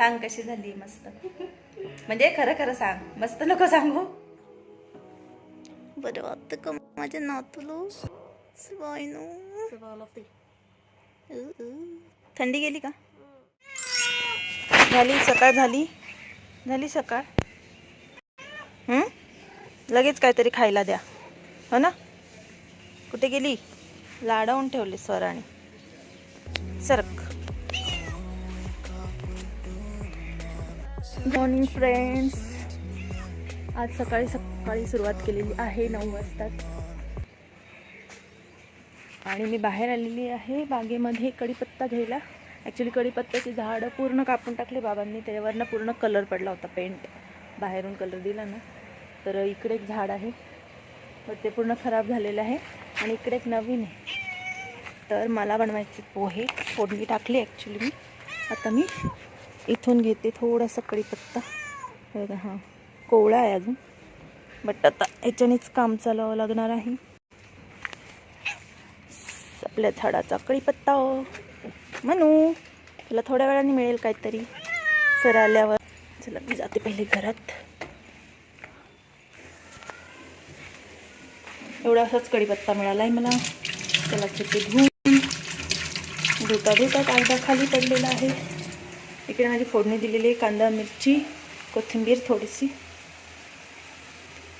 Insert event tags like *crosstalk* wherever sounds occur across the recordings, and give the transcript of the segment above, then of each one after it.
सांग कशी झाली मस्त. म्हणजे खरं खरं सांग. मस्त नको सांगू. बरं वाटतं का माझ्या नातूलो? थंडी गेली का? झाली सकाळ झाली. झाली सकाळ? लगेच काहीतरी खायला द्या. हो ना? कुठे गेली? लाडवून ठेवली स्वराने. सरक. मॉर्निंग फ्रेंड्स आज सकाळी सकाळी सुरुवात केलेली आहे नऊ वाजताच आणि मी बाहेर आलेली आहे बागेमध्ये कढीपत्ता घ्यायला. ॲक्च्युली कढीपत्त्याची झाडं पूर्ण कापून टाकले बाबांनी. त्याच्यावरनं पूर्ण कलर पडला होता पेंट बाहेरून कलर दिला ना. तर इकडे एक झाड आहे. तर ते पूर्ण खराब झालेलं आहे. आणि इकडे एक नवीन आहे. तर मला बनवायचे पोहे. फोडणी टाकली ॲक्च्युली मी. आता मी इथून घेते थोडासा कढीपत्ता. बघा हां. कोवळा आहे अजून. बट आता याच्यानेच काम चालवावं लागणार आहे. आपल्या झाडाचा कढीपत्ता हो. म्हणू तुला थोड्या वेळाने मिळेल काहीतरी. सर आल्यावर. चला मी जाते पहिले घरात. एवढा असाच कढीपत्ता मिळाला आहे मला. त्याला ते धुवून धुता धुता कागदा खाली पडलेला आहे. इकडे माझी फोडणी दिलेली आहे कांदा मिरची कोथिंबीर थोडीशी.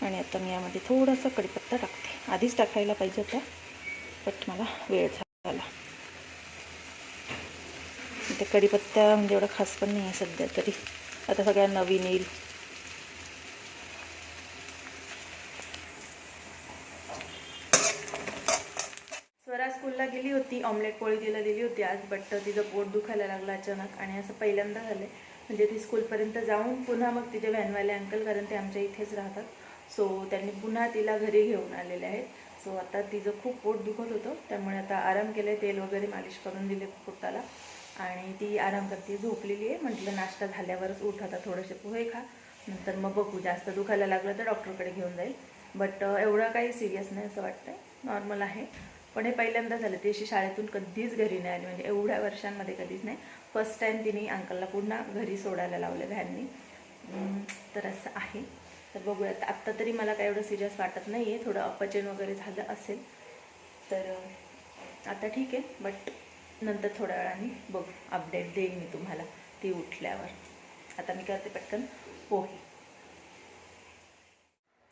आणि आता मी यामध्ये थोडासा कढीपत्ता टाकते. आधीच टाकायला पाहिजे होता बट मला वेळ झाला. ते कढीपत्ता म्हणजे एवढा खास पण नाही आहे सध्या तरी. आता सगळ्या नवीन येईल स्वरा स्कूलला मी ऑमलेट पोळी तिला दिली होती आज बट तिचं पोट दुखायला लागलं अचानक आणि असं पहिल्यांदा झालं म्हणजे ती स्कूलपर्यंत जाऊन पुन्हा मग तिचे व्हॅनवाले अंकल कारण ते आमच्या इथेच राहतात. सो त्यांनी पुन्हा तिला घरी घेऊन आलेले आहेत. सो आता तिचं खूप पोट दुखत होतं. त्यामुळे आता आराम केले तेल वगैरे मालिश करून दिले पोटाला. आणि ती आराम करते झोपलेली आहे. म्हटलं नाश्ता झाल्यावरच उठ आता थोडेसे पोहे खा. नंतर मग बघू जास्त दुखायला लागलं तर डॉक्टरकडे घेऊन जाईल. बट एवढं काही सिरियस नाही असं वाटतं नॉर्मल आहे. पण हे पहिल्यांदा झालं. ती अशी शाळेतून कधीच घरी नाही आली. म्हणजे एवढ्या वर्षांमध्ये कधीच नाही. फर्स्ट टाईम तिने अंकलला पुन्हा घरी सोडायला लावलं व्हॅननी तर असं आहे. तर बघूयात आत्ता तरी मला काय एवढं सिरियस वाटत नाही आहे थोडं अपचन वगैरे झालं असेल. तर आता ठीक आहे. बट नंतर थोड्या वेळाने बघू. अपडेट देईन मी तुम्हाला. ती उठल्यावर. आता मी करते पटकन पोहे.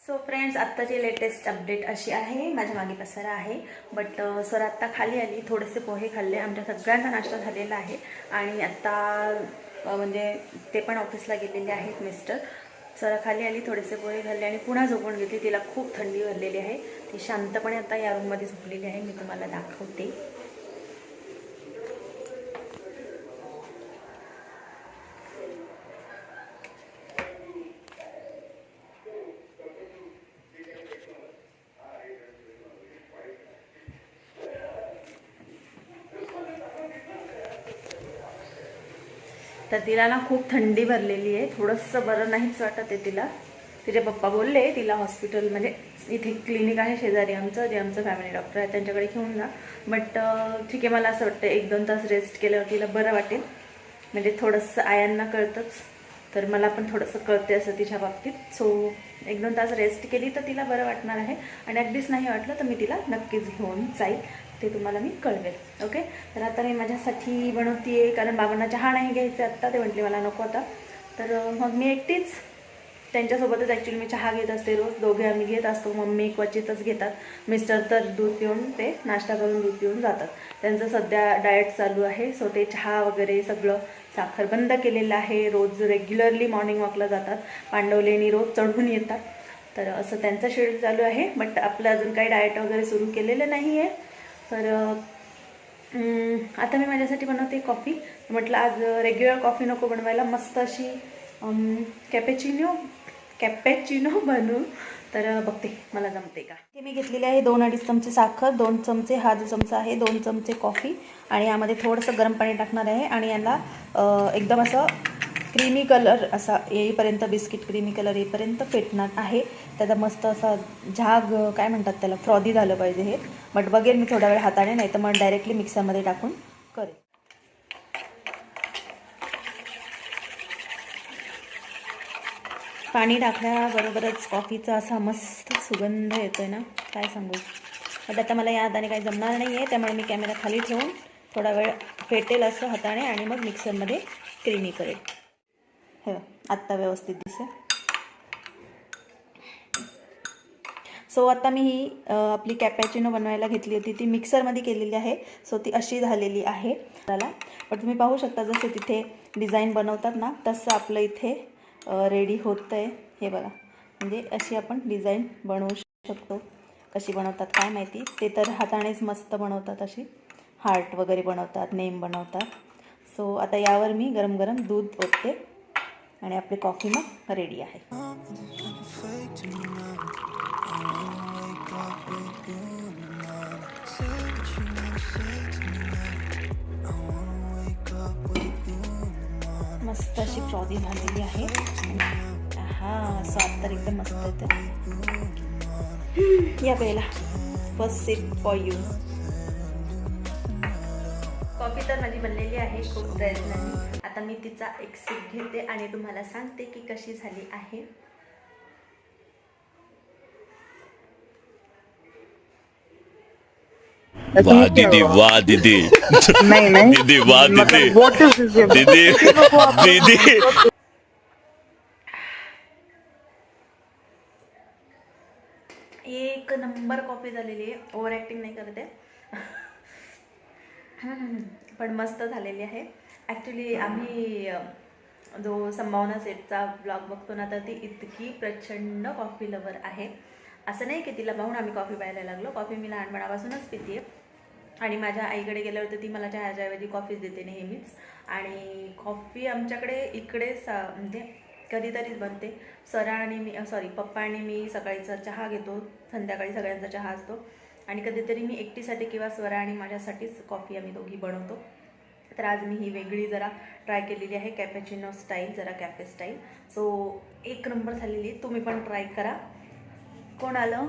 सो फ्रेंड्स आत्ताची लेटेस्ट अपडेट अशी आहे माझ्या मागे पसारा आहे. बट सर uh, आत्ता खाली आली थोडेसे पोहे खाल्ले. आमच्या सगळ्यांचा नाश्ता झालेला आहे. आणि आत्ता म्हणजे ते पण ऑफिसला गेलेले आहेत मिस्टर सर खाली आली थोडेसे पोहे खाल्ले आणि पुन्हा झोपून घेतली. तिला खूप थंडी भरलेली आहे. ती शांतपणे आता या रूममध्ये झोपलेली आहे. मी तुम्हाला दाखवते. तर तिला ना खूप थंडी भरलेली आहे. थोडंसं बरं नाहीच वाटत आहे तिला. तिचे पप्पा बोलले तिला हॉस्पिटल म्हणजे इथे क्लिनिक आहे शेजारी आमचं जे आमचं फॅमिली डॉक्टर आहे त्यांच्याकडे घेऊन जा. बट ठीक आहे मला असं वाटतं एक दोन तास रेस्ट केल्यावर तिला बरं वाटेल. म्हणजे थोडंसं आयांना कळतंच. तर मला पण थोडंसं कळते असं तिच्या बाबतीत. सो एक दोन तास रेस्ट केली तर तिला बरं वाटणार आहे. आणि अगदीच नाही वाटलं तर मी तिला नक्कीच घेऊन जाईल. ते तुम्हाला मी कळवेल. ओके तर आता मी माझ्यासाठी बनवते कारण बाबांना चहा नाही घ्यायचं आत्ता. ते म्हटले मला नको आता. तर मग मी एकटीच त्यांच्यासोबतच ॲक्च्युली मी चहा घेत असते रोज. दोघे आम्ही घेत असतो. मम्मी क्वचितच घेतात. मिस्टर तर दूध पिऊन ते नाश्ता करून दूध पिऊन जातात. त्यांचं सध्या डाएट चालू आहे. सो ते चहा वगैरे सगळं साखर बंद केलेलं आहे. रोज रेग्युलरली मॉर्निंग वॉकला जातात. पांडवलेनी रोज चढून येतात. तर असं त्यांचं शेड्यूल चालू आहे. बट आपलं अजून काही डाएट वगैरे सुरू केलेलं नाही आहे तर आता मी माझ्यासाठी बनवते कॉफी म्हटलं आज रेग्युलर कॉफी नको बनवायला. मस्त अशी कॅपेचिनो कॅपॅचिनो बनू तर बघते मला जमते का? ते मी घेतलेले आहे दोन अडीच चमचे साखर दोन चमचे हा जो चमचा आहे दोन चमचे कॉफी आणि यामध्ये थोडंसं गरम पाणी टाकणार आहे आणि याला एकदम असं क्रीमी कलर असा येईपर्यंत बिस्किट क्रीमी कलर येईपर्यंत फेटणार आहे. त्याचा मस्त असा झाग काय म्हणतात त्याला फ्रॉदी झालं पाहिजे हे. बट बघेन मी थोडा वेळ हाताने नाही तर मग डायरेक्टली मिक्सरमध्ये टाकून करेन. पाणी टाकल्याबरोबरच कॉफीचा असा मस्त सुगंध येतो आहे ना? काय सांगू? बट आता मला या हाताने काही जमणार नाही आहे त्यामुळे मी कॅमेरा खाली ठेवून थोडा वेळ फेटेल असं हाताने आणि मग मिक्सरमध्ये क्रीमी करेल. हे आत्ता व्यवस्थित दिसेल सो आता मी ही आपली कॅपॅचिनो बनवायला घेतली होती ती मिक्सरमध्ये केलेली आहे. सो ती अशी झालेली आहे. त्याला पण तुम्ही पाहू शकता जसं तिथे डिझाईन बनवतात ना तसं आपलं इथे रेडी होतं आहे हे बघा. म्हणजे अशी आपण डिझाईन बनवू शकतो. कशी बनवतात काय माहिती? ते तर हातानेच मस्त बनवतात अशी. हार्ट वगैरे बनवतात नेम बनवतात. सो आता यावर मी गरम गरम दूध ओतते आणि आपली कॉफी मग रेडी आहे. मस्त अशी फ्रॉदी झालेली आहे. हा स्वाद तर एकदम मस्त येते या वेळेला first sip for you coffee तर माझी बनलेली आहे खूप प्रयत्नांनी. आता मी तिचा एक सिप घेते आणि तुम्हाला सांगते की कशी झाली आहे. वाह दीदी वाह दीदी। नहीं नहीं। दीदी वाह दीदी। दीदी *laughs* दीदी। एक नंबर कॉफी झालेली आहे. ओव्हर ॲक्टिंग नाही करते *laughs* पण मस्त झालेली आहे. ॲक्च्युली आम्ही जो संभावना सेटचा ब्लॉग बघतो ना तर ती इतकी प्रचंड कॉफी लवर आहे. असं नाही की तिला पाहून आम्ही कॉफी प्यायला लागलो. कॉफी मी लहानपणापासूनच पिते आणि माझ्या आईकडे गेल्यावर तर ती मला चहाच्याऐवजी कॉफीच देते नेहमीच. आणि कॉफी आमच्याकडे इकडे सा म्हणजे कधीतरीच बनते. सरा आणि मी सॉरी पप्पा आणि मी सकाळीचा चहा घेतो. संध्याकाळी सगळ्यांचा चहा असतो. आणि कधीतरी मी एकटीसाठी किंवा स्वरा आणि माझ्यासाठीच कॉफी आम्ही दोघी बनवतो. तर आज मी ही वेगळी जरा ट्राय केलेली आहे कॅपेचिनो स्टाईल जरा कॅफे स्टाईल सो एक नंबर झालेली तुम्ही पण ट्राय करा. कोण आलं?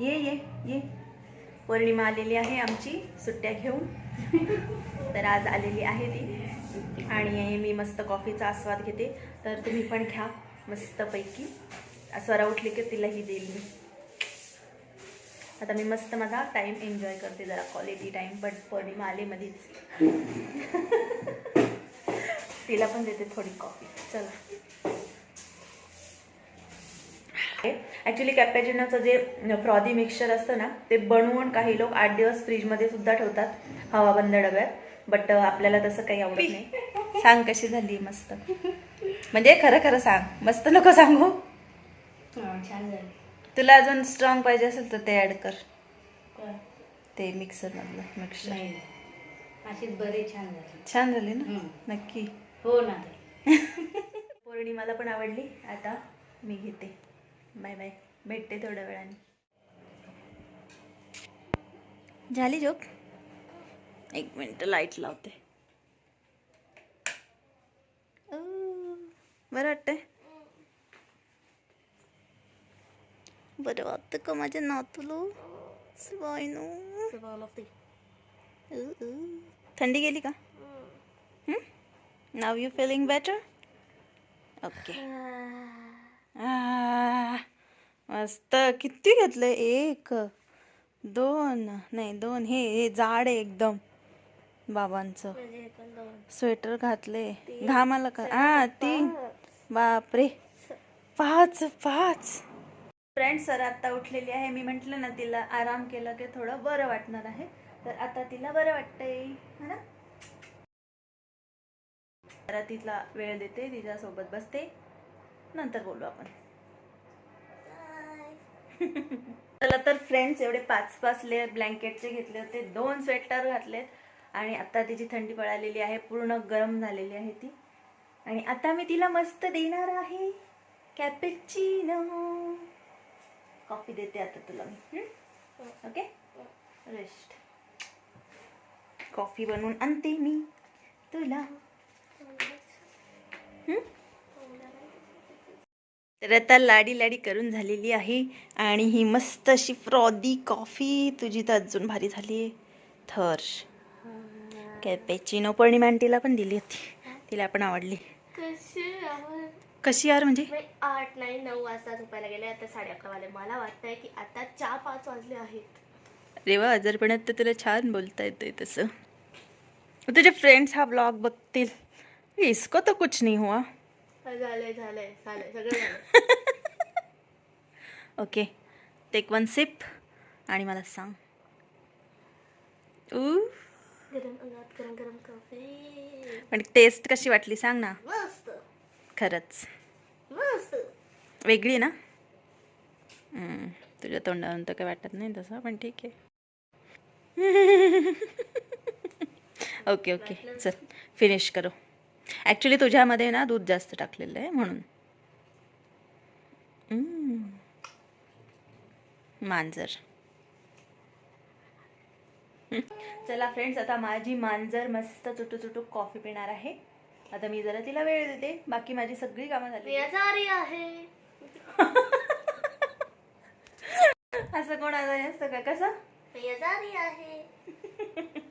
ये ये ये. पौर्णिमा आलेली आहे आमची सुट्ट्या घेऊन. तर आज आलेली आहे ती. आणि मी मस्त कॉफीचा आस्वाद घेते. तर तुम्ही पण घ्या मस्तपैकी. स्वरा उठली की तिलाही देईल मी. आता मी मस्त माझा टाईम एन्जॉय करते जरा क्वालिटी टाईम पण पौर्णिमा आले मध्येच तिला पण देते थोडी कॉफी चला. ॲक्च्युली कॅपॅचिनोचं जे फ्रॉदी मिक्सचर असतं ना ते बनवून काही लोक आठ दिवस फ्रीजमध्ये सुद्धा ठेवतात हवाबंद डब्यात. बट आपल्याला तसं काही आवडत नाही. सांग कशी झाली मस्त. म्हणजे खरं खरं सांग. मस्त नको सांगू. छान झाली. तुला अजून स्ट्रॉंग पाहिजे असेल तर ते ॲड कर. ते मिक्सरमधलं मिक्सर नाही अशीच बरे छान झाली. छान झाली ना. नक्की. हो ना. *laughs* पौर्णिमाला पण आवडली. आता मी घेते. Bye bye. भेटते थोड्या वेळाने. झाली जोक एक मिनिट लाइट लावते. बरं वाटतंय. बरं वाटतं का माझ्या नातूलो? शिवायनो थंडी गेली का? Now you feeling better okay मस्त. किती घेतलं एक दोन. नाही दोन. हे हे जाड आहे एकदम. बाबांचं. स्वेटर घातले घामाला का? हा तीन बापरे. पाच पाच. फ्रेंड सर आता उठलेली आहे. मी म्हटलं ना तिला आराम केला की थोडं बरं वाटणार आहे. तर आता तिला बरं वाटतंय. है ना? तिला वेळ देते. तिच्यासोबत बसते. नंतर बोलू आपण. *laughs* चला तर फ्रेंड्स एवढे पाच पाच लेअर ब्लँकेटचे घेतले होते. दोन स्वेटर घातलेत. आणि आता तिची थंडी पळालेली आहे. पूर्ण गरम झालेली आहे ती. आणि आता मी तिला मस्त देणार आहे. कॅपेचिनो कॉफी देते आता तुला मी. ओके रेस्ट कॉफी बनवून आणते मी तुला. तर आता लाडी लाडी करून झालेली आहे आणि ही मस्त अशी फ्रॉदी कॉफी तुझी तर अजून भारी झाली आहे. थर. कॅपेचिनो पौर्णिमा आंटीला पण दिली होती. तिला पण आवडली. कशी यार? म्हणजे? मी आठ नाही नऊ वाजता झोपायला गेले. आता साडे अकरा वाजले. मला वाटतंय की आता चार पाच वाजले आहेत. रेवा आजारपणात तर तुला छान बोलता येतंय तसं. तुझे फ्रेंड्स हा ब्लॉग बघतील. इसको तो कुछ नहीं हुआ. झालंय झालंय झालंय सगळं झालं *laughs* ओके टेक वन सिप आणि मला सांग. गरम अंगात गरम गरम कॉफी पण टेस्ट कशी वाटली सांग ना. मस्त. खरंच. मस्त. वेगळी ना? तुझ्या तोंडावरून तर काही वाटत नाही तसं पण ठीक आहे. *laughs* ओके ओके चल फिनिश करू. ॲक्च्युली तुझ्यामध्ये ना दूध जास्त टाकलेलं आहे म्हणून. मांजर. चला फ्रेंड्स आता माझी मांजर मस्त चुटू चुटू कॉफी पिणार आहे. आता मी जरा तिला वेळ देते. बाकी माझी सगळी कामं झाली. आहे. *laughs* असं कोण आजारी असतं का? कसं? आहे. *laughs*